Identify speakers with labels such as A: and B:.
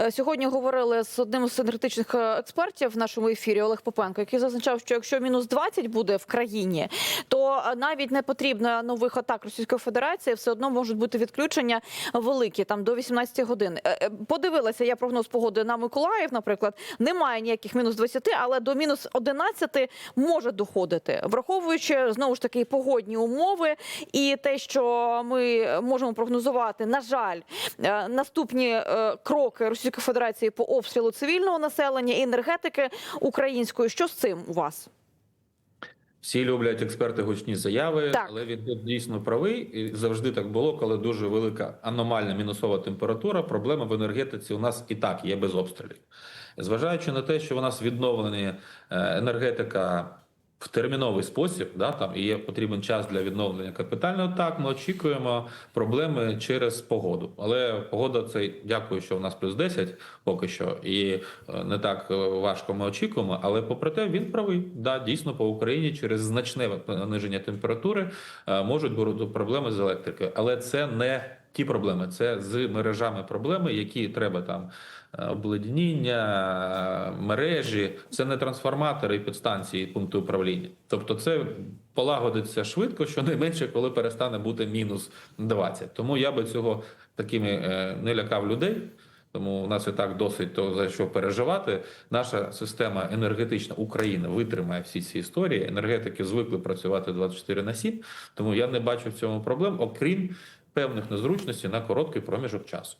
A: Е, Сьогодні говорили з одним з енергетичних е, експертів в нашому ефірі Олег Попенко, який зазначав, що якщо мінус 20 буде в країні, то е, навіть не потрібно нових атак Російської Федерації, все одно можуть бути відключення великі там до 18 годин. Подивилася я прогноз погоди на Миколаїв, наприклад, немає ніяких мінус 20, але до мінус 11 може доходити, враховуючи знову ж таки погодні умови і те, що ми можемо прогнозувати, на жаль, наступні кроки Російської Федерації по обстрілу цивільного населення і енергетики української. Що з цим у вас?
B: Всі люблять експерти гучні заяви,
A: Так.
B: але він тут дійсно правий. І завжди так було, коли дуже велика аномальна мінусова температура. Проблема в енергетиці у нас і так є без обстрілів. Зважаючи на те, що у нас відновлена енергетика в терміновий спосіб, да там і є потрібен час для відновлення капітального. Так, ми очікуємо проблеми через погоду. Але погода це дякую, що у нас плюс 10 поки що, і е, не так е, важко ми очікуємо. Але попри те, він правий. Да, дійсно по Україні через значне пониження температури е, можуть бути проблеми з електрикою, але це не ті проблеми, це з мережами проблеми, які треба там е, обледеніння, е, мережі, це не трансформатори і підстанції, і пункти управління. Тобто, це полагодиться швидко, щонайменше, коли перестане бути мінус 20. Тому я би цього такими е, не лякав людей. Тому у нас і так досить то за що переживати. Наша система енергетична Україна витримає всі ці історії. Енергетики звикли працювати 24 на 7, Тому я не бачу в цьому проблем, окрім певних незручностей на короткий проміжок часу.